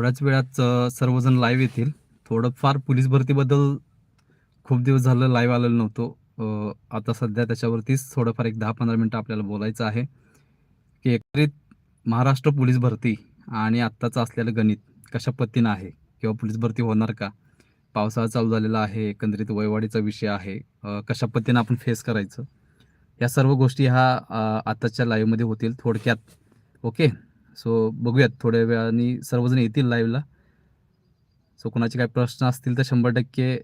थोड्याच वेळात सर्वजण लाईव्ह येतील. थोडंफार पोलीस भरतीबद्दल खूप दिवस झालं लाईव्ह आलेलो नव्हतो. आता सध्या त्याच्यावरतीच थोडंफार एक दहा पंधरा मिनटं आपल्याला बोलायचं आहे. की एकत्रित महाराष्ट्र पोलीस भरती आणि आत्ताचं असलेलं गणित कशा पद्धतीनं आहे? किंवा पोलीस भरती होणार का? पावसाळा चालू झालेला आहे एकंदरीत वयवाढीचा विषय आहे. कशा पद्धतीनं आपण फेस करायचं? या सर्व गोष्टी ह्या आत्ताच्या लाईव्हमध्ये होतील. थोडक्यात ओके सो बघूयात थोड्या वेळाने सर्वजण येतील लाईव्हला सो कोणाचे काही प्रश्न असतील तर शंभर टक्के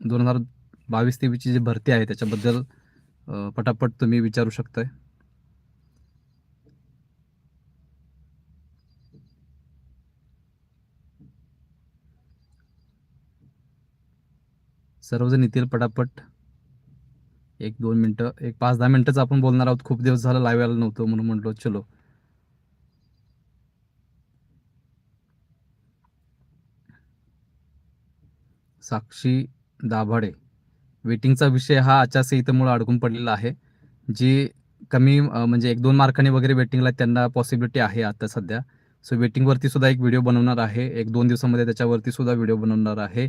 दोन हजार बावीस तेवीसची जी भरती आहे त्याच्याबद्दल पटापट तुम्ही विचारू शकताय. सर्वजण येतील पटापट. एक दोन मिनटं एक पाच दहा मिनटंच आपण बोलणार आहोत. खूप दिवस झालं लाईव्ह आलं नव्हतं म्हणून म्हटलो चलो. साक्षी दाभाडे. वेटिंगचा विषय हा आचारसंहितेमुळे अडकून पडलेला आहे. जी कमी म्हणजे एक दोन मार्कांनी वगैरे वेटिंगला त्यांना पॉसिबिलिटी आहे आता सध्या. सो वेटिंगवरती सुद्धा एक व्हिडिओ बनवणार आहे. एक दोन दिवसामध्ये त्याच्यावरती सुद्धा व्हिडिओ बनवणार आहे.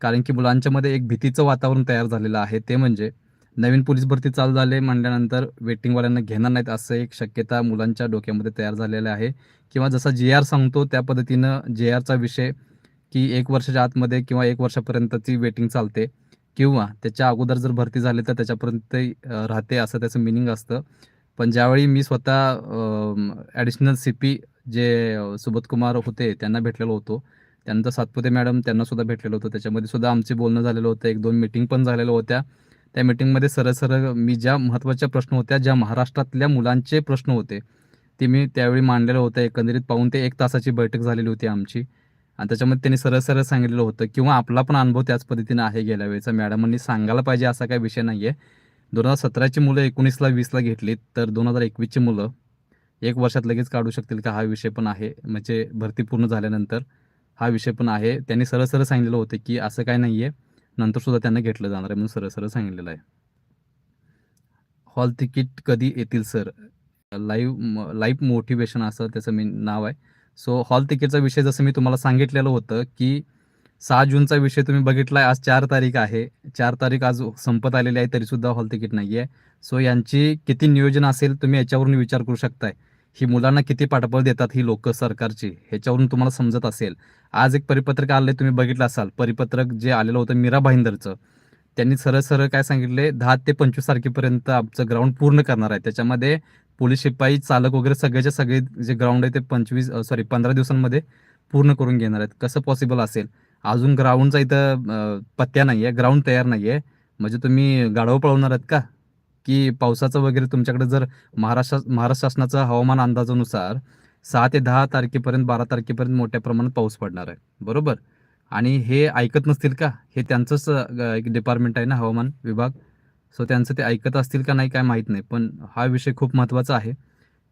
कारण की मुलांच्यामध्ये एक भीतीचं वातावरण तयार झालेलं आहे. ते म्हणजे नवीन पोलीस भरती चालू झाले म्हणल्यानंतर वेटिंगवाल्यांना घेणार नाहीत असं एक शक्यता मुलांच्या डोक्यामध्ये तयार झालेलं आहे. किंवा जसा जे आर सांगतो त्या पद्धतीनं जे आरचा विषय की एक वर्षाच्या आतमध्ये किंवा एक वर्षापर्यंतची वेटिंग चालते किंवा त्याच्या अगोदर जर भरती झाली तर त्याच्यापर्यंत राहते असं त्याचं मिनिंग असतं. पण ज्यावेळी मी स्वतः ॲडिशनल सी पी जे सुबोधकुमार सुबोध कुमार होते त्यांना भेटलेलो होतो. त्यानंतर सातपुते मॅडम त्यांना सुद्धा भेटलेलो होतो. त्याच्यामध्ये सुद्धा आमचे बोलणं झालेलं होतं. एक दोन मिटिंग पण झालेल्या होत्या. त्या मिटिंगमध्ये सरळ सरळ मी ज्या महत्त्वाच्या प्रश्न होत्या ज्या महाराष्ट्रातल्या मुलांचे प्रश्न होते ते मी त्यावेळी मांडलेलं होतं. एकंदरीत पाहून ते एक तासाची बैठक झालेली होती आमची. आणि त्याच्यामध्ये त्यांनी सरळ सरळ सांगितलेलं होतं किंवा आपला पण अनुभव त्याच पद्धतीनं आहे गेल्या वेळेचा. मॅडमांनी सांगायला पाहिजे असा काही विषय नाही आहे दोन हजार सतराची मुलं एकोणीसला वीसला घेतलीत तर दोन हजार एकवीसची मुलं एक वर्षात लगेच काढू शकतील का? हा विषय पण आहे. म्हणजे भरती पूर्ण झाल्यानंतर हा विषय पण आहे. त्यांनी सरळ सरळ सांगितलेलं होतं की असं काय नाही आहे नंतर सुद्धा त्यांना घेतलं जाणार आहे म्हणून सरळ सरळ सांगितलेलं आहे. हॉल तिकीट कधी येतील सर? लाईव्ह लाईव्ह मोटिवेशन असं त्याचं मी नाव आहे. सो हॉल तिकीटचा विषय जसं मी तुम्हाला सांगितलेलं होतं की सहा जूनचा विषय तुम्ही बघितला आहे आज चार तारीख आहे. चार तारीख आज संपत आलेली आहे तरीसुद्धा हॉल तिकीट नाही आहे सो यांची किती नियोजन असेल तुम्ही याच्यावरून विचार करू शकताय. ही मुलांना किती पाठबळ देतात ही लोक सरकारची ह्याच्यावरून तुम्हाला समजत असेल. आज एक परिपत्रक आले तुम्ही बघितलं असाल. परिपत्रक जे आलेलं होतं मीरा भाईंदरचं त्यांनी सरळ सरळ काय सांगितले दहा ते पंचवीस तारखेपर्यंत आमचं ग्राउंड पूर्ण करणार आहे. त्याच्यामध्ये पोलीस शिपाई चालक वगैरे सगळ्याचे सगळे जे ग्राउंड आहे ते पंचवीस सॉरी पंधरा दिवसांमध्ये पूर्ण करून घेणार आहेत. कसं पॉसिबल असेल? अजून ग्राउंडचा इथं पत्त्या नाही आहे ग्राउंड तयार नाही आहे म्हणजे तुम्ही गाढव पळवणार आहेत का? की पावसाचं वगैरे तुमच्याकडे जर महाराष्ट्र महाराष्ट्र शासनाचा हवामान अंदाजानुसार सहा ते दहा तारखेपर्यंत बारा तारखेपर्यंत मोठ्या प्रमाणात पाऊस पडणार आहे. बरोबर? आणि हे ऐकत नसतील का? हे त्यांचंच एक डिपार्टमेंट आहे ना हवामान विभाग? सो त्यांचं ते ऐकत असतील का नाही काय माहीत नाही. पण हा विषय खूप महत्त्वाचा आहे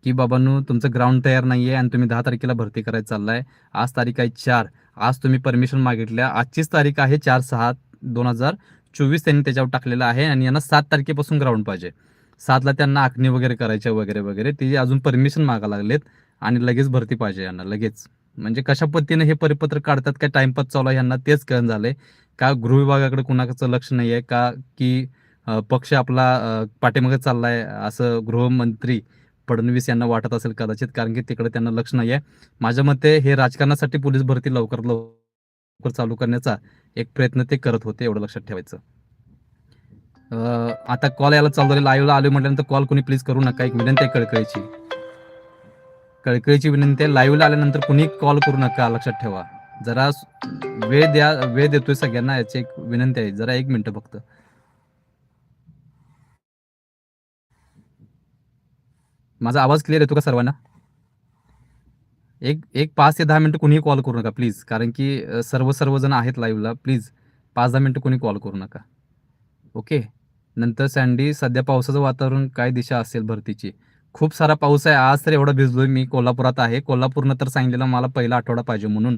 की बाबांनो तुमचं ग्राउंड तयार नाही आहे आणि तुम्ही दहा तारखेला भरती करायला चाललाय. आज तारीख आहे चार. आज तुम्ही परमिशन मागितल्या. आजचीच तारीख आहे चार सहा दोन हजार चोवीस. त्यांनी त्याच्यावर टाकलेलं आहे आणि यांना सात तारखेपासून ग्राउंड पाहिजे. सातला त्यांना आखणी वगैरे करायच्या वगैरे वगैरे. ते अजून परमिशन मागा लागलेत आणि लगेच भरती पाहिजे यांना लगेच. म्हणजे कशा पद्धतीने हे परिपत्र काढतात काय टाइमपास चालू आहे यांना तेच कळण झालंय. का गृह विभागाकडे कुणाचं लक्ष नाही आहे का की पक्ष आपला पाठीमागे चाललाय असं गृहमंत्री फडणवीस यांना वाटत असेल कदाचित कारण की तिकडे त्यांना लक्ष नाही आहे माझ्या मते हे राजकारणासाठी पोलीस भरती लवकरात लवकर चालू करण्याचा एक प्रयत्न ते करत होते एवढं लक्षात ठेवायचं. अं, आता कॉल यायला चालू झाले लाईव्हला आलो म्हटल्यानंतर कॉल कोणी प्लीज करू नका. एक विनंती आहे कळकळीची. कळकळीची विनंती आहे. लाईव्हला आल्यानंतर कुणी कॉल करू नका लक्षात ठेवा. जरा वेळ द्या वेळ देतोय सगळ्यांना याची एक विनंती आहे. जरा एक मिनिट फक्त. माझा आवाज क्लिअर येतो का सर्वांना? एक एक पाच ते दहा मिनटं कुणीही कॉल करू नका प्लीज कारण की सर्व सर्वजण आहेत लाईव्हला प्लीज पाच दहा मिनटं कोणी कॉल करू नका. ओके नंतर सँडी सध्या पावसाचं वातावरण काय दिशा असेल भरतीची? खूप सारा पाऊस आहे. आज तर एवढा भिजलोय. मी कोल्हापुरात आहे. कोल्हापूरनं तर सांगितलेलं मला पहिला आठवडा पाहिजे म्हणून.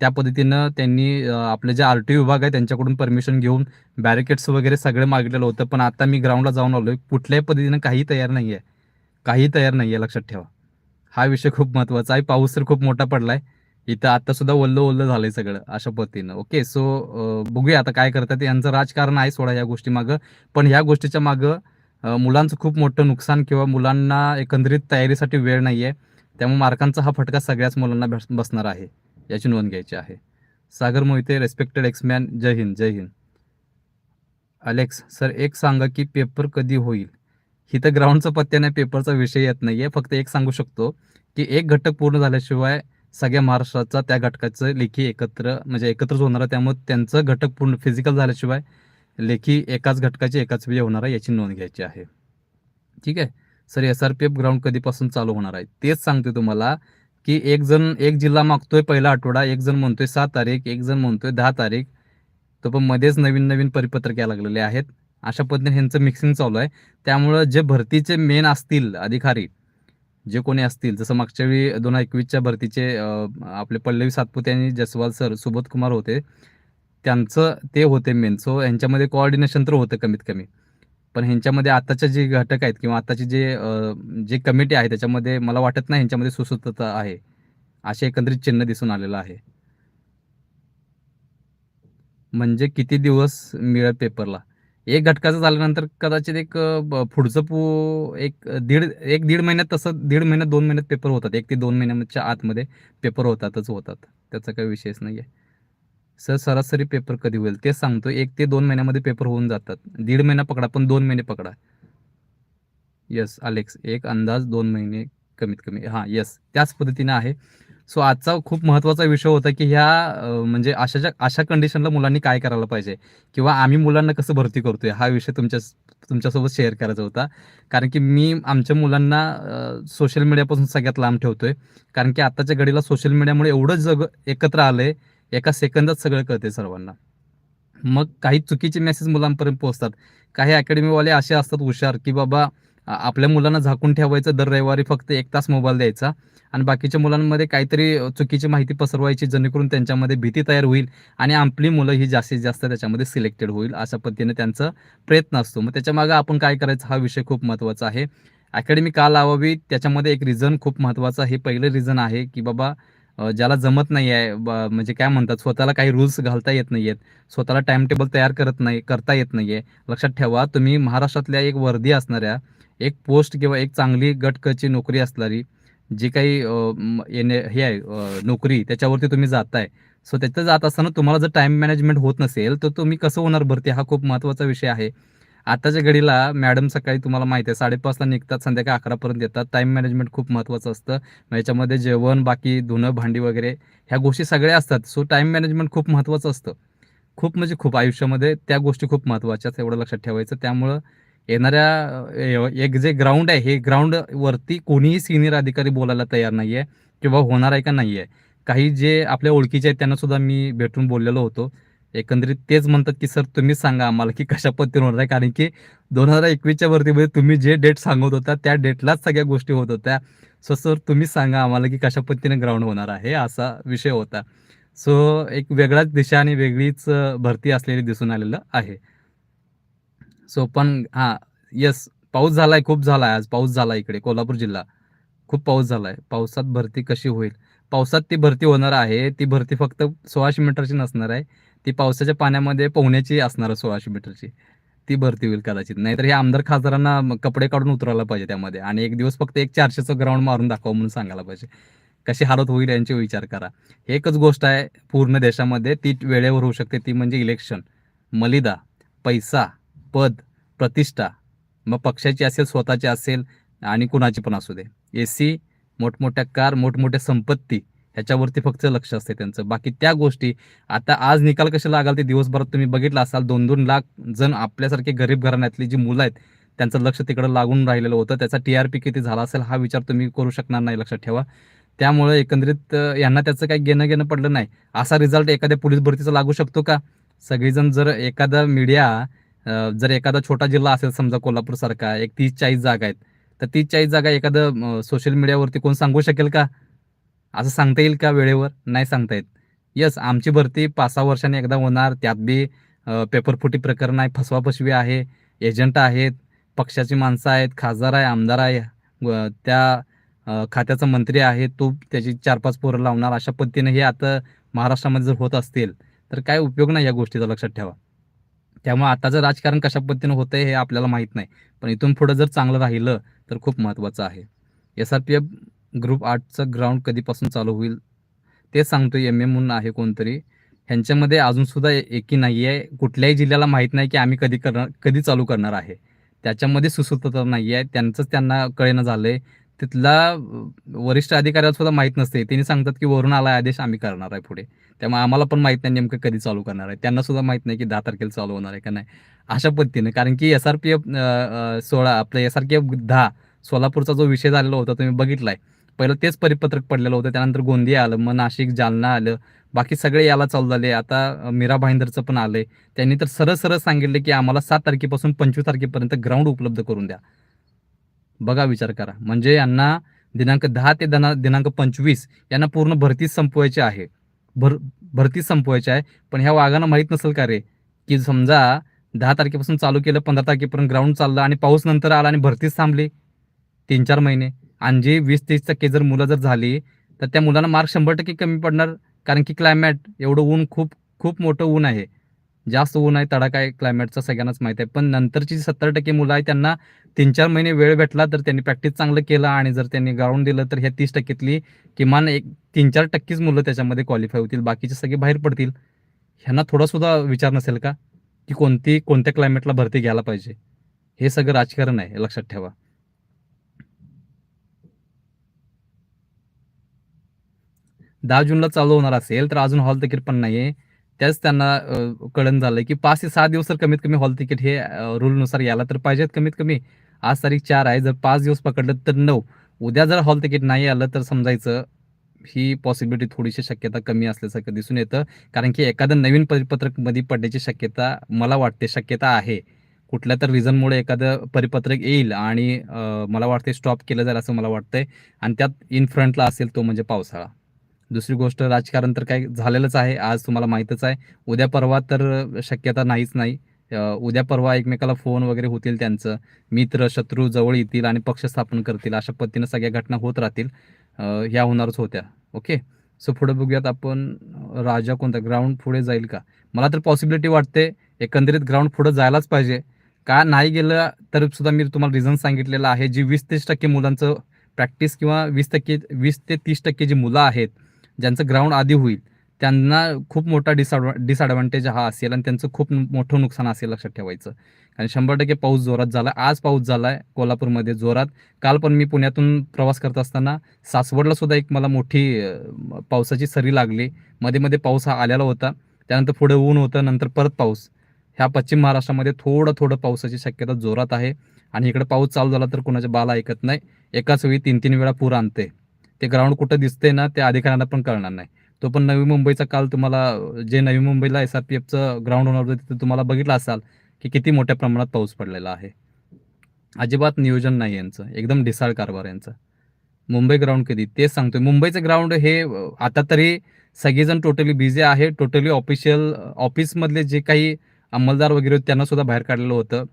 त्या पद्धतीनं त्यांनी आपले जे आर टी विभाग आहे त्यांच्याकडून परमिशन घेऊन बॅरिकेड्स वगैरे सगळं मागितलेलं होतं. पण आता मी ग्राउंडला जाऊन आलोय. कुठल्याही पद्धतीनं काही तयार नाही आहे काही तयार नाही आहे लक्षात ठेवा. हा विषय खूप महत्त्वाचा आहे. पाऊस तर खूप मोठा पडलाय. इथं आता सुद्धा ओल्लं ओल्लं झालंय सगळं अशा पद्धतीनं. ओके सो बघूया आता काय करतात. यांचं राजकारण आहे सोडा या गोष्टी मागं. पण ह्या गोष्टीच्या मागं मुलांचं खूप मोठं नुकसान किंवा मुलांना एकंदरीत तयारीसाठी वेळ नाही आहे त्यामुळे मार्कांचा हा फटका सगळ्याच मुलांना भेट बसणार आहे. याची नोंद घ्यायची आहे. Sagar Mohite respected exman Jai Hind Jai Hind. Alex sir एक सांगा की पेपर कधी होईल? ही तर ग्राउंडचा पत्त्या नाही पेपरचा विषय येत नाहीये. फक्त एक सांगू शकतो की एक घटक पूर्ण झाल्याशिवाय सगळ्या महाराष्ट्राचा त्या घटकाचं लेखी एकत्र म्हणजे एकत्रच होणार आहे. त्यामुळे त्यांचं घटक पूर्ण फिजिकल झाल्याशिवाय लेखी एकाच घटकाची एकाच वेळी होणार आहे याची नोंद घ्यायची आहे. ठीक आहे? Sir S R P F ground कधीपासून चालू होणार आहे? तेच सांगतोय तुम्हाला की एक जण एक जिल्हा मागतोय पहिला आठवडा एक जण म्हणतोय सात तारीख एक जण म्हणतोय दहा तारीख. तो पण मध्येच नवीन नवीन परिपत्रक या लागलेले आहेत. अशा पद्धतीने ह्यांचं मिक्सिंग चालू आहे. त्यामुळं जे भरतीचे मेन असतील अधिकारी जे कोणी असतील जसं मागच्या वेळी दोन हजार एकवीसच्या भरतीचे आपले पल्लवी सातपुते आणि जसवाल सर सुबोध कुमार होते त्यांचं ते होते मेन सो यांच्यामध्ये कोऑर्डिनेशन तर होतं कमीत कमी. पण ह्यांच्यामध्ये आताचे जे घटक आहेत किंवा आताची जे जे कमिटी आहे त्याच्यामध्ये मला वाटत नाही ह्यांच्यामध्ये सुसूत्रता आहे. असे एकंदरीत चिन्ह दिसून आलेलं आहे. म्हणजे किती दिवस मिळेल पेपरला एक घटकाचं झाल्यानंतर कदाचित एक ब- पुढचं पू एक दीड एक दीड महिन्यात तसं दीड महिन्यात दोन महिन्यात पेपर होतात. एक ते दोन महिन्याच्या आतमध्ये पेपर होतातच होतात. त्याचा काही विषयच नाही आहे सर सरासरी पेपर कधी होईल? तेच सांगतो एक ते दोन महिन्यामध्ये पेपर होऊन जातात. दीड महिना पकडा पण दोन महिने पकडा. यस अलेक्स एक अंदाज दोन महिने कमीत कमी. हां यस त्याच पद्धतीने आहे. सो आजचा खूप महत्त्वाचा विषय होता की ह्या म्हणजे अशाच्या अशा कंडिशनला मुलांनी काय करायला पाहिजे? किंवा आम्ही मुलांना कसं भरती करतोय? हा विषय तुमच्या तुमच्यासोबत शेअर करायचा होता. कारण की मी आमच्या मुलांना सोशल मीडियापासून सगळ्यात लांब ठेवतोय. कारण की आत्ताच्या घडीला सोशल मीडियामुळे एवढं जग एकत्र आलंय. एका सेकंदात सगळं कळते सर्वांना. मग काही चुकीचे मेसेज मुलांपर्यंत पोहोचतात. काही अकॅडमीवाले असे असतात हुशार की बाबा आपल्या मुलांना झाकून ठेवायचं दर रविवारी फक्त एक तास मोबाईल द्यायचा. आणि बाकीच्या मुलांमध्ये काहीतरी चुकीची माहिती पसरवायची जेणेकरून त्यांच्यामध्ये भीती तयार होईल आणि आपली मुलं ही जास्तीत जास्त त्याच्यामध्ये सिलेक्टेड होईल अशा पद्धतीने त्यांचा प्रयत्न असतो. मग त्याच्यामागं आपण काय करायचं हा विषय खूप महत्त्वाचा आहे. अकॅडमी का लावावी? त्याच्यामध्ये एक रिझन खूप महत्त्वाचं हे पहिलं रिझन आहे की बाबा ज्याला जमत नाही आहे म्हणजे काय म्हणतात स्वतःला काही रूल्स घालता येत नाही आहेत स्वतःला टाइम टेबल तयार करत नाही करता येत नाही आहे लक्षात ठेवा तुम्ही महाराष्ट्रातल्या एक वर्दी असणाऱ्या एक पोस्ट किंवा एक चांगली गटकची नोकरी असणारी जी काही येणे हे आहे नोकरी त्याच्यावरती तुम्ही जाताय. सो त्याचं जात असताना तुम्हाला जर टाइम मॅनेजमेंट होत नसेल तर तुम्ही कसं होणार भरती हा खूप महत्त्वाचा विषय आहे. आताच्या घडीला मॅडम सकाळी तुम्हाला माहिती आहे साडेपाचला निघतात संध्याकाळी अकरापर्यंत येतात. टाइम मॅनेजमेंट खूप महत्त्वाचं असतं. मग याच्यामध्ये जेवण बाकी धुणं भांडी वगैरे ह्या गोष्टी सगळ्या असतात. सो टाईम मॅनेजमेंट खूप महत्त्वाचं असतं. खूप म्हणजे खूप आयुष्यामध्ये त्या गोष्टी खूप महत्त्वाच्या एवढं लक्षात ठेवायचं. त्यामुळं येणाऱ्या एक जे ग्राउंड आहे हे ग्राउंड वरती कोणीही सिनियर अधिकारी बोलायला तयार नाही आहे किंवा होणार आहे का नाही आहे काही जे आपल्या ओळखीचे आहेत त्यांना सुद्धा मी भेटून बोललेलो होतो. एकंदरीत तेच म्हणतात की सर तुम्हीच सांगा आम्हाला की कशा पद्धतीने होणार आहे. कारण की दोन हजार एकवीसच्या वरतीमध्ये म्हणजे तुम्ही जे डेट सांगत होता त्या डेटलाच सगळ्या गोष्टी होत होत्या. सो सर तुम्हीच सांगा आम्हाला की कशा पद्धतीने ग्राउंड होणार आहे असा विषय होता. सो एक वेगळाच दिशा आणि वेगळीच भरती असलेली दिसून आलेलं आहे. सो पण हां येस पाऊस झालाय खूप झालाय आज. पाऊस झाला इकडे कोल्हापूर जिल्हा. खूप पाऊस झालाय. पावसात भरती कशी होईल? पावसात ती भरती होणार आहे. ती भरती फक्त सोळाशे मीटरची नसणार आहे. ती पावसाच्या पाण्यामध्ये पोहण्याची असणार आहे सोळाशे मीटरची. ती भरती होईल कदाचित. नाहीतर हे आमदार खासदारांना कपडे काढून उतरायला पाहिजे त्यामध्ये. आणि एक दिवस फक्त एक चारशेचं ग्राउंड मारून दाखवा म्हणून सांगायला पाहिजे. कशी हालत होईल यांचे विचार करा. एकच गोष्ट आहे पूर्ण देशामध्ये. ती वेळेवर होऊ शकते. ती म्हणजे इलेक्शन मलिदा पैसा. पद प्रतिष्ठा मग पक्षाची असेल स्वतःची असेल आणि कुणाची पण असू दे. ए सी मोठमोठ्या कार मोठमोठ्या संपत्ती ह्याच्यावरती फक्त लक्ष असते त्यांचं. बाकी त्या गोष्टी आता आज निकाल कसे लागाल ते दिवसभरात तुम्ही बघितलं असाल दोन दोन लाख जण आपल्यासारखे गरीब घराण्यातली जी मुलं आहेत त्यांचं लक्ष तिकडं लागून राहिलेलं होतं. त्याचा टी आर पी किती झाला असेल हा विचार तुम्ही करू शकणार नाही लक्षात ठेवा. त्यामुळे एकंदरीत यांना त्याचं काही घेणं घेणं पडलं नाही. असा रिझल्ट एखाद्या पोलीस भरतीचा लागू शकतो का? सगळेजण जर एखादा मीडिया जर एखादा छोटा जिल्हा असेल समजा कोल्हापूरसारखा एक तीस चाळीस जागा आहेत तर तीस चाळीस जागा एखादं सोशल मीडियावरती कोण सांगू शकेल का? असं सांगता येईल का वेळेवर? नाही सांगता येत. यस आमची भरती पाच सहा वर्षांनी एकदा होणार. त्यात बी पेपरफुटी प्रकरण आहे फसवाफसवी आहे एजंट आहेत पक्षाची माणसं आहेत खासदार आहे आमदार आहे त्या खात्याचा मंत्री आहे तो त्याची चार पाच पोरं लावणार. अशा पद्धतीने हे आता महाराष्ट्रामध्ये जर होत असतील तर काय उपयोग नाही या गोष्टीचा लक्षात ठेवा. त्यामुळे आताचं राजकारण कशा पद्धतीनं होतंय हे आपल्याला माहीत नाही. पण इथून पुढे जर चांगलं राहिलं तर खूप महत्त्वाचं आहे. S R P F group आठचं ground कधीपासून चालू होईल तेच सांगतो एम एम म्हणून आहे कोणतरी. ह्यांच्यामध्ये अजूनसुद्धा एकी नाही आहे. कुठल्याही जिल्ह्याला माहीत नाही की आम्ही कधी करणार कधी चालू करणार आहे. त्याच्यामध्ये सुसूत्रता नाही आहे. त्यांचंच त्यांना कळेनं झालं आहे तिथला वरिष्ठ अधिकाऱ्याला सुद्धा माहीत नसते. त्यांनी सांगतात की वरून आला आदेश आम्ही करणार आहे पुढे. त्यामुळे आम्हाला पण माहीत नाही नेमकं कधी चालू करणार आहे. त्यांना सुद्धा माहीत नाही की दहा तारखेला चालू होणार आहे का नाही. अशा पद्धतीने. कारण की एस आर पी एफ सोळा आपलं एस आर पी एफ दहा सोलापूरचा जो विषय झालेला होता तुम्ही बघितलाय. पहिलं तेच परिपत्रक पडलेलं होतं. त्यानंतर गोंदिया आलं मग नाशिक जालना आलं. बाकी सगळे याला चालू झाले. आता मीरा भाईंदरचं पण आलंय. त्यांनी तर सरळ सरळ सांगितले की आम्हाला सात तारखेपासून पंचवीस तारखेपर्यंत ग्राउंड उपलब्ध करून द्या. बघा विचार करा. म्हणजे यांना दिनांक दहा ते दना दिनांक पंचवीस यांना पूर्ण भरतीच संपवायची आहे. भर भरतीच संपवायची आहे. पण ह्या वाघांना माहीत नसेल का रे? की समजा दहा तारखेपासून चालू केलं पंधरा तारखेपर्यंत ग्राउंड चाललं आणि पाऊस नंतर आला आणि भरतीच थांबली? तीन चार महिने. आणि जे वीस तीस टक्के जर मुलं जर झाली तर त्या मुलांना मार्क शंभर टक्के कमी पडणार. कारण की क्लायमॅट एवढं ऊन खूप खूप मोठं ऊन आहे. जास्त ऊन आहे तडाखा आहे क्लायमेटचा सगळ्यांनाच माहीत आहे. पण नंतरची जी सत्तर टक्के मुलं आहे त्यांना तीन चार महिने वेळ भेटला तर त्यांनी प्रॅक्टिस चांगलं केलं आणि जर त्यांनी ग्राउंड दिलं तर ह्या तीस टक्केतली किमान एक तीन चार टक्केच मुलं त्याच्यामध्ये क्वालिफाय होतील बाकीचे सगळे बाहेर पडतील. ह्यांना थोडा सुद्धा विचार नसेल का की कोणती कोणत्या क्लायमेटला भरती घ्यायला पाहिजे? हे सगळं राजकारण आहे लक्षात ठेवा. दहा जूनला चालू होणार असेल तर अजून हॉल तिकीट पण नाहीये. त्याच त्यांना कळण झालंय की पाच ते सहा दिवस तर कमीत कमी हॉल तिकीट हे रूलनुसार यायला तर पाहिजेत कमीत कमी आज तारीख चार आहे. जर पाच दिवस पकडलं तर नऊ. उद्या जर हॉल तिकीट नाही आलं तर समजायचं ही पॉसिबिलिटी थोडीशी शक्यता कमी असल्यासारखं दिसून येतं. कारण की एखादं नवीन परिपत्रकमध्ये पडण्याची शक्यता मला वाटते शक्यता आहे. कुठल्या तर रिझनमुळे एखादं परिपत्रक येईल आणि मला वाटते स्टॉप केलं जाईल असं मला वाटतंय. आणि त्यात इन फ्रंटला असेल तो म्हणजे पावसाळा. दुसरी गोष्ट राजकारण तर काय झालेलंच आहे आज तुम्हाला माहीतच आहे. उद्या परवा तर शक्यता नाहीच नाही. उद्या परवा एकमेकाला फोन वगैरे होतील त्यांचं. मित्र शत्रू जवळ येतील आणि पक्ष स्थापन करतील. अशा पद्धतीनं सगळ्या घटना होत राहतील. ह्या होणारच होत्या. ओके? सो पुढे बघूयात आपण राजा कोणता? ग्राउंड पुढे जाईल का? मला तर पॉसिबिलिटी वाटते एकंदरीत ग्राउंड पुढे जायलाच पाहिजे. का नाही गेलं तर सुद्धा मी तुम्हाला रिझन सांगितलेलं आहे. जी वीस तीस टक्के मुलांचं प्रॅक्टिस किंवा वीस टक्के वीस ते तीस टक्के जी मुलं आहेत ज्यांचं ग्राउंड आधी होईल त्यांना खूप मोठा डिसअडवा डिसॲडव्हान्टेज हा असेल आणि त्यांचं खूप मोठं नुकसान असेल लक्षात ठेवायचं. कारण शंभर टक्के पाऊस जोरात झाला आज पाऊस झाला आहे कोल्हापूरमध्ये जोरात. काल पण मी पुण्यातून प्रवास करत असताना सासवडला सुद्धा एक मला मोठी पावसाची सरी लागली. मध्ये मध्ये पाऊस हा आलेला होता. त्यानंतर पुढे ऊन होतं नंतर परत पाऊस. ह्या पश्चिम महाराष्ट्रामध्ये थोडं थोडं पावसाची शक्यता जोरात आहे. आणि इकडे पाऊस चालू झाला तर कुणाच्या बाला ऐकत नाही. एकाच वेळी तीन तीन वेळा पूर आणते. ते ग्राउंड कुठं दिसतंय ना त्या अधिकाऱ्यांना पण कळणार नाही. तो पण नवी मुंबईचा काल तुम्हाला जे नवी मुंबईला एस आर पी एफचं ग्राउंड होणार होतं तिथं तुम्हाला बघितलं असाल की किती मोठ्या प्रमाणात पाऊस पडलेला आहे. अजिबात नियोजन नाही यांचं. एकदम ढिसाळ कारभार यांचा. मुंबई ग्राउंड कधी? तेच सांगतोय. मुंबईचं ग्राउंड हे आता तरी सगळेजण टोटली बिझी आहे. टोटली ऑफिशियल ऑफिसमधले जे काही अंमलदार वगैरे होते त्यांना सुद्धा बाहेर काढलेलं होतं.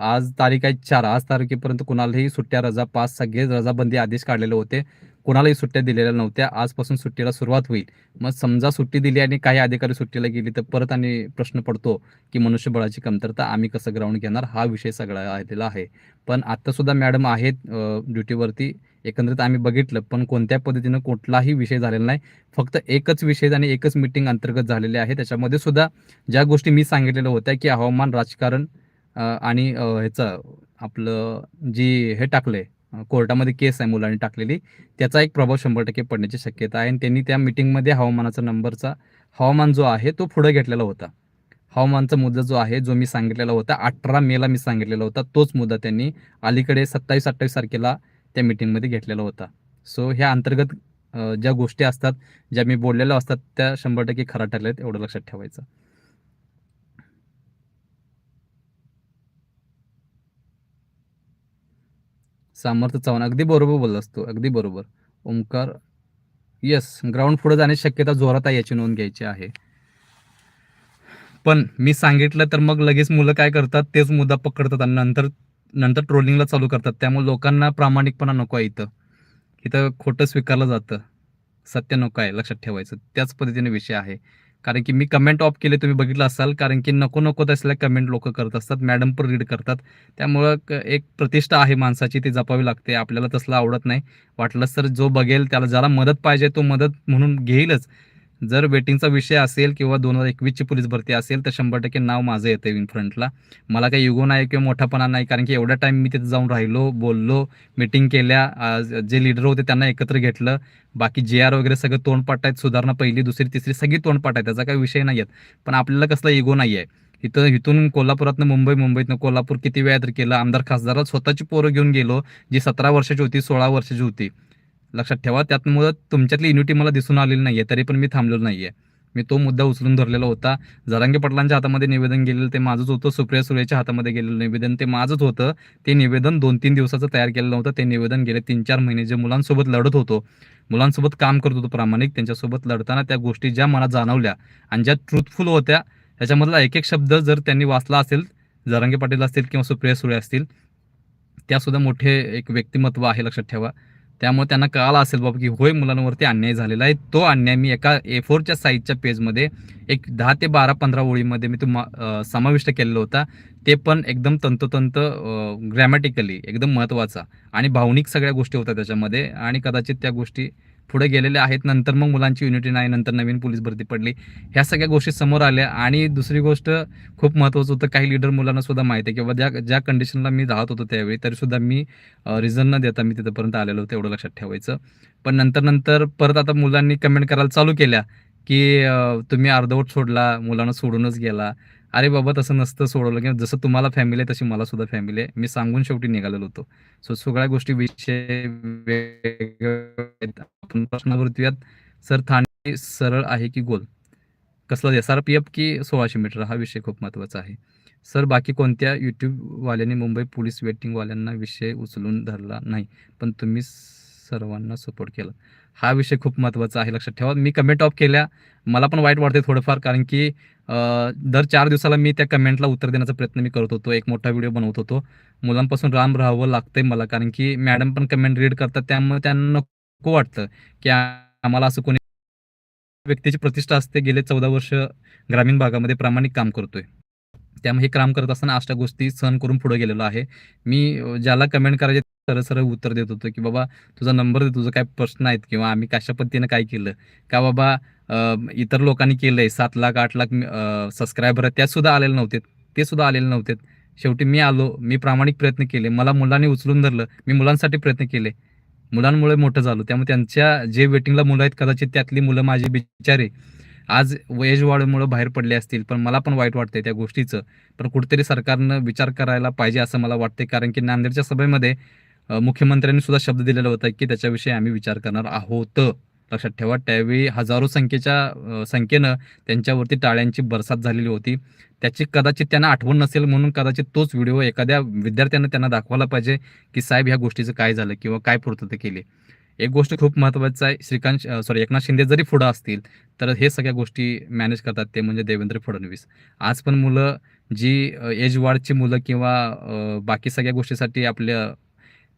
आज तारीख आहे चार. आज तारखेपर्यंत कुणालाही सुट्ट्या रजा पाच सगळे रजाबंदी आदेश काढलेले होते. कुणालाही सुट्ट्या दिलेल्या नव्हत्या. आजपासून सुट्टीला सुरुवात होईल. मग समजा सुट्टी दिली आणि काही अधिकारी सुट्टीला गेली तर परत आणि प्रश्न पडतो की मनुष्यबळाची कमतरता आम्ही कसं ग्राउंड घेणार? हा विषय सगळा आलेला आहे. पण आत्तासुद्धा मॅडम आहेत ड्युटीवरती एकंदरीत आम्ही बघितलं पण कोणत्या पद्धतीनं कुठलाही विषय झालेला नाही. फक्त एकच विषय आणि एकच मिटिंग अंतर्गत झालेले आहे. त्याच्यामध्ये सुद्धा ज्या गोष्टी मी सांगितलेल्या होत्या की हवामान राजकारण आणि ह्याचं आपलं जी हे टाकलं आहे कोर्टामध्ये केस आहे मुलांनी टाकलेली. त्याचा एक प्रभाव शंभर टक्के पडण्याची शक्यता आहे. आणि त्यांनी त्या मिटिंगमध्ये हवामानाचा नंबरचा हवामान जो आहे तो पुढे घेतलेला होता. हवामानचा मुद्दा जो आहे जो मी सांगितलेला होता अठरा मेला मी सांगितलेला होता तोच मुद्दा त्यांनी अलीकडे सत्तावीस अठ्ठावीस तारखेला त्या मिटिंगमध्ये घेतलेला होता. सो ह्या अंतर्गत ज्या गोष्टी असतात ज्या मी बोललेल्या असतात त्या शंभर टक्के खरा ठरल्यात एवढं लक्षात ठेवायचं. सामर्थ्य चव्हाण. अगदी बरोबर बोललास तू. अगदी बरोबर. ओंकार येस ग्राउंड पुढे जाण्याची शक्यता जोरात आहे याची नोंद घ्यायची आहे. पण मी सांगितलं तर मग लगेच मुलं काय करतात? तेच मुद्दा पकडतात आणि नंतर नंतर ट्रोलिंगला चालू करतात. त्यामुळे लोकांना प्रामाणिकपणा नको आहे इथं. इथं खोटं स्वीकारलं जातं. सत्य नको आहे लक्षात ठेवायचं. त्याच पद्धतीने विषय आहे. कारण की मी कमेंट ऑफ केले तुम्ही बघितलं असाल. कारण की नको नको तसल्या कमेंट लोक करत असतात. मॅडम पण रीड करतात. त्यामुळं एक प्रतिष्ठा आहे माणसाची ती जपावी लागते. आपल्याला तसलं आवडत नाही. वाटलंच तर जो बघेल त्याला ज्याला मदत पाहिजे तो मदत म्हणून घेईलच. जर वेटिंगचा विषय असेल किंवा दोन हजार एकवीसची पोलीस भरती असेल तर शंभर टक्के नाव माझं येतं इन फ्रंटला मला काही युगो नाही किंवा मोठापणा नाही कारण की एवढा टाईम मी तिथे जाऊन राहिलो बोललो मिटिंग केल्या जे लीडर होते त्यांना एकत्र घेतलं. बाकी जे आर वगैरे सगळं तोंडपाठ आहेत सुधारणा पहिली दुसरी तिसरी सगळी तोंडपाठ आहे त्याचा काही विषय नाही आहेत पण आपल्याला कसला इगो नाही आहे इथं इथून कोल्हापुरातनं मुंबई मुंबईतनं कोल्हापूर किती वेळा तर केलं. आमदार खासदारात स्वतःची पोरं घेऊन गेलो जी सतरा वर्षाची होती सोळा वर्षाची होती. लक्षात ठेवा त्यामुळं तुमच्यातली युनिटी मला दिसून आलेली नाही आहे तरी पण मी थांबलेलो नाही आहे मी तो मुद्दा उचलून धरलेला होता. जरांगे पाटलांच्या हातामध्ये निवेदन गेलेलं ते माझंच होतं सुप्रिया सुरेच्या हातामध्ये गेलेलं निवेदन ते माझंच होतं. ते निवेदन दोन तीन दिवसाचं तयार केलेलं होतं ते निवेदन गेले तीन चार महिने जे मुलांसोबत लढत होतो. मुलांसोबत काम करत होतो प्रामाणिक. त्यांच्यासोबत लढताना त्या गोष्टी ज्या मला जाणवल्या आणि ज्या ट्रूथफुल होत्या त्याच्यामधला एक एक शब्द जर त्यांनी वाचला असेल जरांगे पाटील असतील किंवा सुप्रिया सुळे असतील त्यासुद्धा मोठे एक व्यक्तिमत्व आहे लक्षात ठेवा. त्यामुळे त्यांना कळालं असेल बाबा की होय मुलांवरती अन्याय झालेला आहे. तो अन्याय मी एका ए फोरच्या साईजच्या पेजमध्ये एक दहा ते बारा पंधरा ओळीमध्ये मी तुम्हा समाविष्ट केलेला होता. ते पण एकदम तंतोतंत ग्रॅमॅटिकली एकदम महत्त्वाचा आणि भावनिक सगळ्या गोष्टी होत्या त्याच्यामध्ये. आणि कदाचित त्या गोष्टी पुढे गेलेले आहेत. नंतर मग मुलांची युनिटी नाही नंतर नवीन पोलीस भरती पडली. ह्या सगळ्या गोष्टी समोर आल्या. आणि दुसरी गोष्ट खूप महत्त्वाचं होतं काही लिडर मुलांना सुद्धा माहिती आहे किंवा ज्या ज्या कंडिशनला मी राहत होतो त्यावेळी तरी सुद्धा मी रिझन न देता मी तिथंपर्यंत आलेलो होतो एवढं लक्षात ठेवायचं. पण नंतर नंतर परत आता मुलांनी कमेंट करायला चालू केल्या. की तुम्ही अर्धवट सोडला मुलांना सोडूनच गेला. अरे बाबा तसं नसतं सोडवलं किंवा जसं तुम्हाला फॅमिली आहे तशी मला सुद्धा फॅमिली आहे. मी सांगून शेवटी निघालेलो होतो. सो सगळ्या गोष्टी विषय वेगवेगळे आपण प्रश्नावरती सर ठाणे सरळ आहे की गोल? कसला एस आर पी एफ की सोळाशे मीटर? हा विषय खूप महत्त्वाचा आहे. सर बाकी कोणत्या यूट्यूबवाल्यांनी मुंबई पोलीस वेटिंगवाल्यांना विषय उचलून धरला नाही पण तुम्ही सर्वांना सपोर्ट केला? हा विषय खूप महत्त्वाचा आहे लक्षात ठेवा. मी कमेंट ऑफ केल्या मला पण वाईट वाटते थोडंफार कारण की दर चार दिवसाला मी त्या कमेंटला उत्तर देण्याचा प्रयत्न मी करत होतो एक मोठा व्हिडिओ बनवत होतो. मुलांपासून राम राहावं लागतंय मला कारण की मॅडम पण कमेंट रीड करतात त्यामुळे त्यांना नको वाटतं की आम्हाला असं कोणी व्यक्तीची प्रतिष्ठा असते गेले चौदा वर्ष ग्रामीण भागामध्ये प्रामाणिक काम करतोय. त्यामुळे हे काम करत असताना अशा गोष्टी सहन करून पुढे गेलेलो आहे. मी ज्याला कमेंट करायचे सरळ सरळ उत्तर देत होतो की बाबा तुझा नंबर दे तुझं काय प्रश्न आहेत किंवा आम्ही कशा पद्धतीनं काय केलं? का बाबा इतर लोकांनी केलंय सात लाख आठ लाख सबस्क्रायबर आहेत त्यात सुद्धा आलेले नव्हते ते सुद्धा आलेले नव्हते. शेवटी मी आलो मी प्रामाणिक प्रयत्न केले मला मुलांनी उचलून धरलं मी मुलांसाठी प्रयत्न केले. मुलांमुळे मोठं झालो त्यामुळे त्यांच्या जे वेटिंगला मुलं आहेत कदाचित त्यातली मुलं माझी बिचारे आज एज वाढीमुळे बाहेर पडले असतील पण मला पण वाईट वाटतंय त्या गोष्टीचं. पण कुठेतरी सरकारनं विचार करायला पाहिजे असं मला वाटते कारण की नांदेडच्या सभेमध्ये मुख्यमंत्र्यांनी सुद्धा शब्द दिलेला होता की त्याच्याविषयी आम्ही विचार करणार आहोत. लक्षात ठेवा त्यावेळी हजारो संख्येच्या संख्येनं त्यांच्यावरती टाळ्यांची बरसात झालेली होती. त्याची कदाचित त्यांना आठवण नसेल म्हणून कदाचित तोच व्हिडिओ एखाद्या विद्यार्थ्यानं त्यांना दाखवायला पाहिजे की साहेब ह्या गोष्टीचं काय झालं किंवा काय पूर्तता केली. एक गोष्ट खूप महत्त्वाचं आहे श्रीकांत सॉरी एकनाथ शिंदे जरी पुढं असतील तर हे सगळ्या गोष्टी मॅनेज करतात ते म्हणजे देवेंद्र फडणवीस. आज पण मुलं जी एज वाढची मुलं किंवा बाकी सगळ्या गोष्टीसाठी आपल्या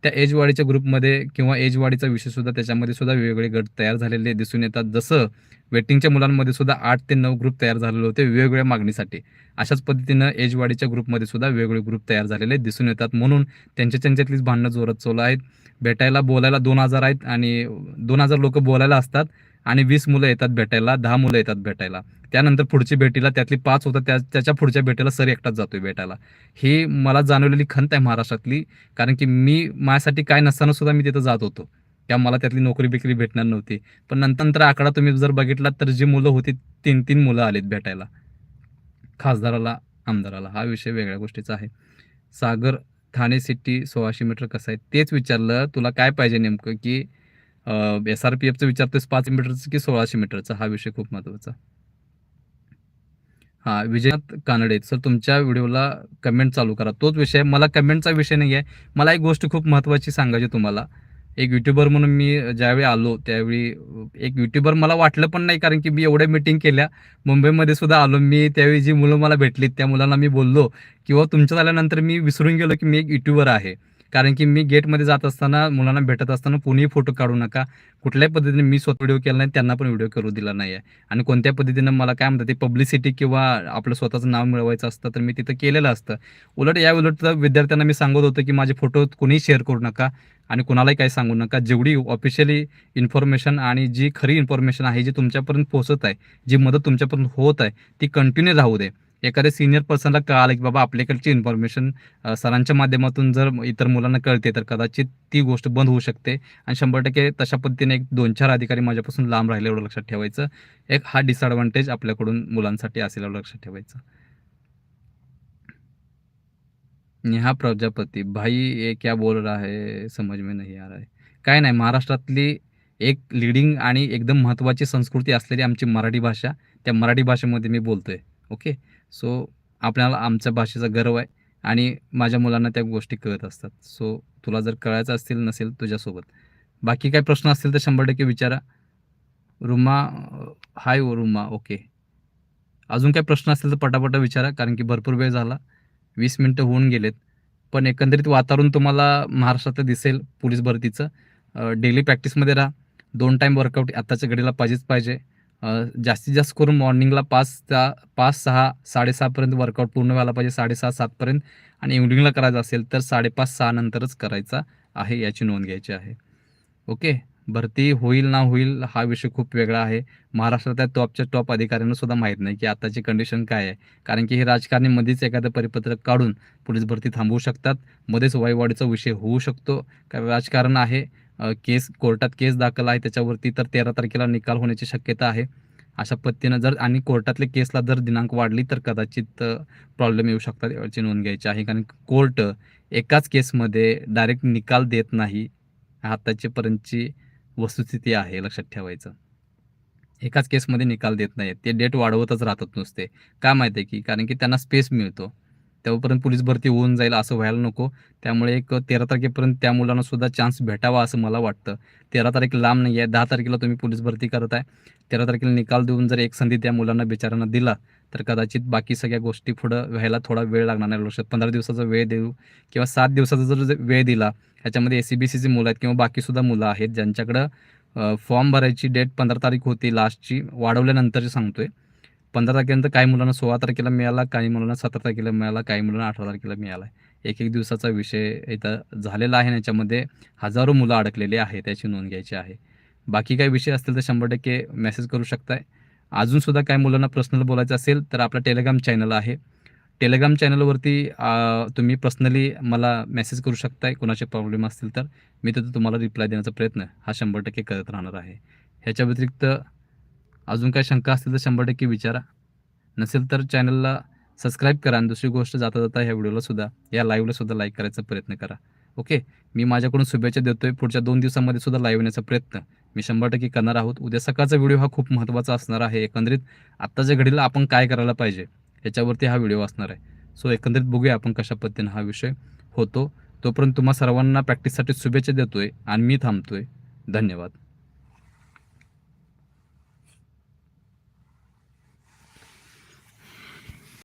त्या एज वाढीच्या ग्रुपमध्ये किंवा एज वाढीचा विषय सुद्धा त्याच्यामध्ये सुद्धा वेगवेगळे गट तयार झालेले दिसून येतात. जसं वेटिंगच्या मुलांमध्ये सुद्धा आठ ते नऊ ग्रुप तयार झालेले होते वेगवेगळ्या मागणीसाठी. अशाच पद्धतीनं एज वाढीच्या ग्रुपमध्ये सुद्धा वेगवेगळे ग्रुप तयार झालेले दिसून येतात. म्हणून त्यांच्या त्यांच्यातलीच भांडणं जोरात चालू आहेत. भेटायला बोलायला दोन हजार आहेत आणि दोन हजार लोक बोलायला असतात आणि वीस मुलं येतात भेटायला दहा मुलं येतात भेटायला. त्यानंतर पुढची भेटीला त्यातली पाच होतात त्या त्याच्या पुढच्या भेटीला सर एकटाच जातोय भेटायला. ही मला जाणवलेली खंत आहे महाराष्ट्रातली कारण की मी माझ्यासाठी काय नसताना सुद्धा मी तिथं जात होतो. किंवा मला त्यातली नोकरी बिकरी भेटणार नव्हती. पण नंतर नंतर आकडा तुम्ही जर बघितला तर जी मुलं होती तीन तीन मुलं आलीत भेटायला. खासदाराला आमदाराला. हा विषय वेगळ्या गोष्टीचा आहे. सागर ठाणे सिटी सोळाशे मीटर कसं आहे तेच विचारलं. तुला काय पाहिजे नेमकं की एस आर पी एफचं विचारतोस पाच मीटरचं की सोळाशे मीटरचं? हा विषय खूप महत्त्वाचा. हा विजयनाथ कानडे सर तुमच्या व्हिडिओला कमेंट चालू करा. तोच विषय मला कमेंटचा विषय नाही आहे मला एक गोष्ट खूप महत्त्वाची सांगायची तुम्हाला. एक युट्यूबर म्हणून मी ज्यावेळी आलो त्यावेळी एक युट्यूबर मला वाटलं पण नाही कारण की मी एवढ्या मीटिंग केल्या. मुंबईमध्ये सुद्धा आलो. मी त्यावेळी जी मुलं मला भेटलीत त्या मुलांना मी बोललो किंवा तुमच्या झाल्यानंतर मी विसरून गेलो की मी एक युट्यूबर आहे. कारण की मी गेटमध्ये जात असताना मुलांना भेटत असताना कोणीही फोटो काढू नका. कुठल्याही पद्धतीने मी स्वतः व्हिडिओ केला नाही त्यांना पण व्हिडिओ करू दिला नाही आहे आणि कोणत्या पद्धतीनं मला काय म्हणतात ते पब्लिसिटी किंवा आपलं स्वतःचं नाव मिळवायचं असतं तर मी तिथं केलेलं असतं. उलट या उलट विद्यार्थ्यांना मी सांगत होतो की माझे फोटो कोणीही शेअर करू नका आणि कुणालाही काही सांगू नका. जेवढी ऑफिशियली इन्फॉर्मेशन आणि जी खरी इन्फॉर्मेशन आहे जी तुमच्यापर्यंत पोहोचत आहे जी मदत तुमच्यापर्यंत होत आहे ती कंटिन्यू राहू दे. एखाद्या सिनियर पर्सनला कळालं की बाबा आपल्याकडची इन्फॉर्मेशन सरांच्या माध्यमातून जर इतर मुलांना कळते तर कदाचित ती गोष्ट बंद होऊ शकते. आणि शंभर टक्के तशा पद्धतीने एक दोन चार अधिकारी माझ्यापासून लांब राहिले एवढं लक्षात ठेवायचं. एक हा डिसएडव्हान्टेज आपल्याकडून मुलांसाठी असेल एवढं लक्षात ठेवायचं. नेहा प्रजापती भाई ये क्या बोल रहा है? समज में नहीं आ रहा है. काय नाही महाराष्ट्रातली एक लिडिंग आणि एकदम महत्त्वाची संस्कृती असलेली आमची मराठी भाषा त्या मराठी भाषेमध्ये मी बोलतोय. ओके सो आपल्याला आमच्या भाषेचा गर्व आहे आणि माझ्या मुलांना त्या गोष्टी कळत असतात. सो तुला जर कळायचं असतील नसेल तुझ्यासोबत. बाकी काही प्रश्न असतील तर शंभर टक्के विचारा. Ruma hi oh Ruma okay. अजून काही प्रश्न असतील तर पटापटा विचारा कारण की भरपूर वेळ झाला. वीस मिनटं होऊन गेलेत. पण एकंदरीत वातावरण तुम्हाला महाराष्ट्रात दिसेल पोलीस भरतीचं. डेली प्रॅक्टिसमध्ये राहा. दोन टाईम वर्कआउट आत्ताच्या घडीला पाहिजेच पाहिजे. जास्तीत जास्त करून मॉर्निंगला पाच त्या पाच सहा साडेसहापर्यंत वर्कआउट पूर्ण व्हायला पाहिजे साडेसहा सातपर्यंत आणि इव्हनिंगला करायचं असेल तर साडेपाच सहा नंतरच करायचा आहे याची नोंद घ्यायची आहे. ओके? भरती होईल ना होईल हा विषय खूप वेगळा आहे. महाराष्ट्रातल्या टॉपच्या टॉप अधिकाऱ्यांना सुद्धा माहीत नाही की आताची कंडिशन काय आहे. कारण की हे राजकारणी मध्येच एखादं परिपत्रक काढून पोलीस भरती थांबवू शकतात. मध्येच वाईवाडीचा विषय होऊ शकतो. कारण राजकारण आहे. केस कोर्टात केस दाखल आहे त्याच्यावरती तर तेरा तारखेला निकाल होण्याची शक्यता आहे. अशा पद्धतीनं जर आणि कोर्टातल्या केसला जर दिनांक वाढली तर कदाचित प्रॉब्लेम येऊ शकतात याची नोंद घ्यायची आहे. कारण कोर्ट एकाच केसमध्ये डायरेक्ट निकाल देत नाही आताच्यापर्यंतची वस्तुस्थिती आहे लक्षात ठेवायचं. एकाच केसमध्ये निकाल देत नाही ते डेट वाढवतच राहतात नुसते. का माहिती आहे की? कारण की त्यांना स्पेस मिळतो. तेव्हापर्यंत पोलीस भरती होऊन जाईल असं व्हायला नको. त्यामुळे एक तेरा तारखेपर्यंत त्या मुलांना सुद्धा चान्स भेटावा असं मला वाटतं. तेरा तारीख लांब नाही आहे. दहा तारखेला तुम्ही पोलीस भरती करत आहे तेरा तारखेला निकाल देऊन जर एक संधी त्या मुलांना बिचारांना दिला तर कदाचित बाकी सगळ्या गोष्टी पुढं व्हायला थोडा वेळ लागणार नाही. लक्षात पंधरा दिवसाचा वेळ देऊ किंवा सात दिवसाचा जर वेळ दिला ह्याच्यामध्ये ए सी बी सीची मुलं आहेत किंवा बाकीसुद्धा मुलं आहेत ज्यांच्याकडं फॉर्म भरायची डेट पंधरा तारीख होती लास्टची वाढवल्यानंतरची सांगतोय. पंधरा तारखेनंतर काही मुलांना सोळा तारखेला मिळाला काही मुलांना सतरा तारखेला मिळाला काही मुलांना अठरा तारखेला मिळाला. एक एक दिवसाचा विषय इथं झालेला आहे आणि याच्यामध्ये हजारो मुलं अडकलेली आहे त्याची नोंद घ्यायची आहे. बाकी काही विषय असतील तर शंभर टक्के मेसेज करू शकताय. अजूनसुद्धा काही मुलांना पर्सनल बोलायचं असेल तर आपला टेलिग्राम चॅनल आहे. टेलिग्राम चॅनलवरती तुम्ही पर्सनली मला मेसेज करू शकताय कोणाचे प्रॉब्लेम असतील तर. मी तिथं तुम्हाला रिप्लाय देण्याचा प्रयत्न हा शंभर टक्के करत राहणार आहे. ह्याच्या व्यतिरिक्त अजून काही शंका असतील तर शंभर टक्के विचारा. नसेल तर चॅनलला सबस्क्राईब करा आणि दुसरी गोष्ट जाता जाता ह्या व्हिडिओला सुद्धा या लाईव्हला सुद्धा लाईक करायचा प्रयत्न करा. ओके? मी माझ्याकडून शुभेच्छा देतोय. पुढच्या दोन दिवसामध्ये सुद्धा लाईव्ह येण्याचा प्रयत्न मी शंभर टक्के करणार आहोत. उद्या सकाळचा व्हिडिओ हा खूप महत्त्वाचा असणार आहे. एकंदरीत आत्ताच्या घडीला आपण काय करायला पाहिजे याच्यावरती हा व्हिडिओ असणार आहे. सो एकंदरीत बघूया आपण कशा पद्धतीने हा विषय होतो. तोपर्यंत तुम्हा सर्वांना प्रॅक्टिससाठी शुभेच्छा देतोय आणि मी थांबतोय. धन्यवाद.